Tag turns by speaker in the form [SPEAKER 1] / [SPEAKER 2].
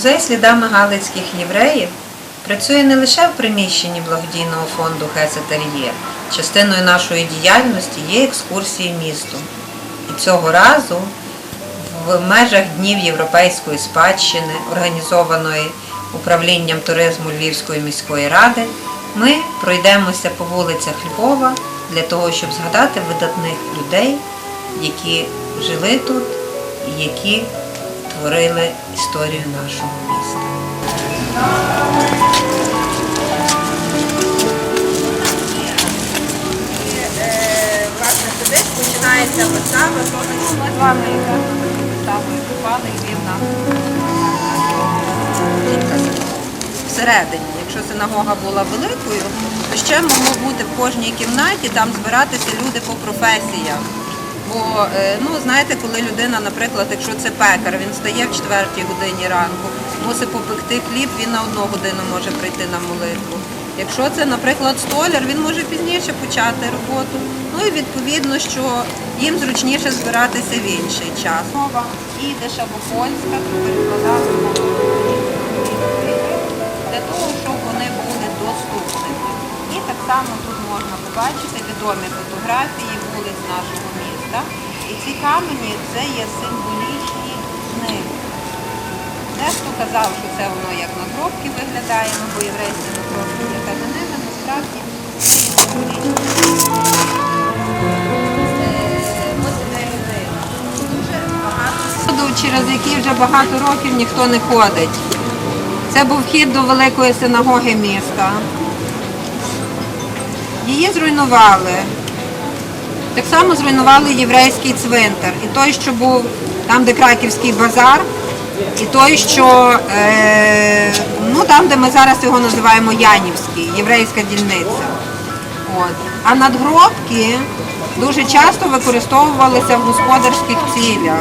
[SPEAKER 1] Музей слідами галицьких євреїв працює не лише в приміщенні благодійного фонду Хесетар'є. Частиною нашої діяльності є екскурсії містом. І цього разу в межах Днів Європейської спадщини, організованої управлінням туризму Львівської міської ради, ми пройдемося по вулицях Львова для того, щоб згадати видатних людей, які жили тут і які творили історію нашого міста.
[SPEAKER 2] власне туди починається вистава, ми з вами і попали і він нам всередині. Якщо синагога була великою, то ще могло бути в кожній кімнаті там збиратися люди по професіях. Бо, е, ну, знаєте, коли людина, наприклад, якщо це пекар, він стає в четвертій годині ранку, мусить попекти хліб, він на одну годину може прийти на молитву. Якщо це, наприклад, столяр, він може пізніше почати роботу. Ну і відповідно, що їм зручніше збиратися в інший час. Мова польська, то перекладати для того, щоб вони були доступними. І так само тут можна побачити відомі фотографії вулиць нашого міста. І ці камені це є символічні книги. Дехто казав, що це воно як надгробки виглядає, ну, бо єврейські надгробки є каменними, насправді це є символічні. Е. Дуже багато через які вже багато років ніхто не ходить. Це був вхід до великої синагоги міста. Її зруйнували. Так само зруйнували єврейський цвинтар. І той, що був там, де Краківський базар, і той, що е, ну, там, де ми зараз його називаємо Янівський, єврейська дільниця. От. А надгробки дуже часто використовувалися в господарських цілях.